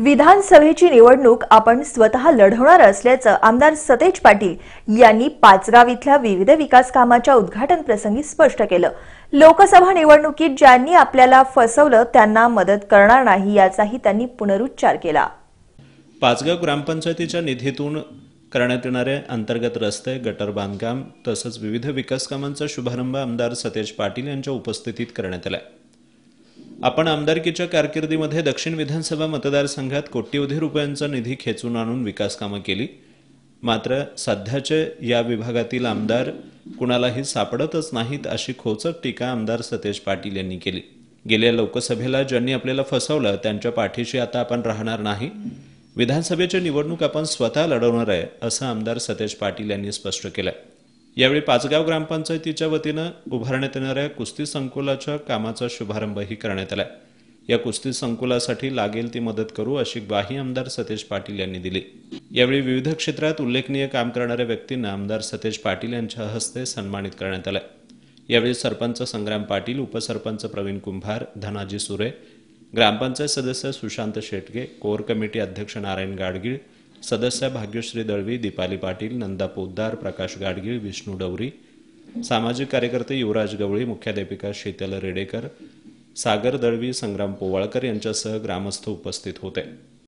विधानसभेची निवडणूक आपण स्वतः लढवणार असल्याचं आमदार सतेज पाटील यांनी पाचगाव इथल्या विविध विकास कामाच्या उद्घाटन प्रसंगी स्पष्ट केलं. लोकसभा निवडणुकीत ज्यांनी आपल्याला फसवलं त्यांना मदत करणार नाही याचाही त्यांनी पुनरुच्चार केला. पाचगाव ग्रामपंचायतीच्या निधीतून करण्यात येणारे अंतर्गत रस्ते गटर बांधकाम तसंच विविध विकास कामांचा शुभारंभ आमदार सतेज पाटील यांच्या उपस्थितीत करण्यात आला आपण आमदारकीच्या कारकिर्दीमध्ये दक्षिण विधानसभा मतदारसंघात कोट्यवधी रुपयांचा निधी खेचून आणून विकास कामं केली. मात्र सध्याचे या विभागातील आमदार कुणालाही सापडतच नाहीत अशी खोचक टीका आमदार सतेज पाटील यांनी केली. गेल्या लोकसभेला ज्यांनी आपल्याला फसवलं त्यांच्या पाठीशी आता आपण राहणार नाही. विधानसभेची निवडणूक आपण स्वतः लढवणार आहे असं आमदार सतेज पाटील यांनी स्पष्ट केलं यावेळी पाचगाव ग्रामपंचायतीच्या वतीनं उभारण्यात येणाऱ्या कुस्ती संकुलाच्या कामाचा शुभारंभही करण्यात आला या कुस्ती संकुलासाठी लागेल ती मदत करू अशी ग्वाही आमदार सतेज पाटील यांनी दिली. यावेळी विविध क्षेत्रात उल्लेखनीय काम करणाऱ्या व्यक्तींना आमदार सतेज पाटील यांच्या हस्ते सन्मानित करण्यात आलं यावेळी सरपंच संग्राम पाटील उपसरपंच प्रवीण कुंभार धनाजी सुरे ग्रामपंचायत सदस्य सुशांत शेटगे कोर कमिटी अध्यक्ष नारायण गाडगीळ सदस्य भाग्यश्री दळवी दीपाली पाटील नंदा पोद्दार प्रकाश गाडगीळ विष्णू डवरी सामाजिक कार्यकर्ते युवराज गवळी मुख्याध्यापिका शीतल रेडेकर सागर दळवी संग्राम पोवाळकर यांच्यासह ग्रामस्थ उपस्थित होते.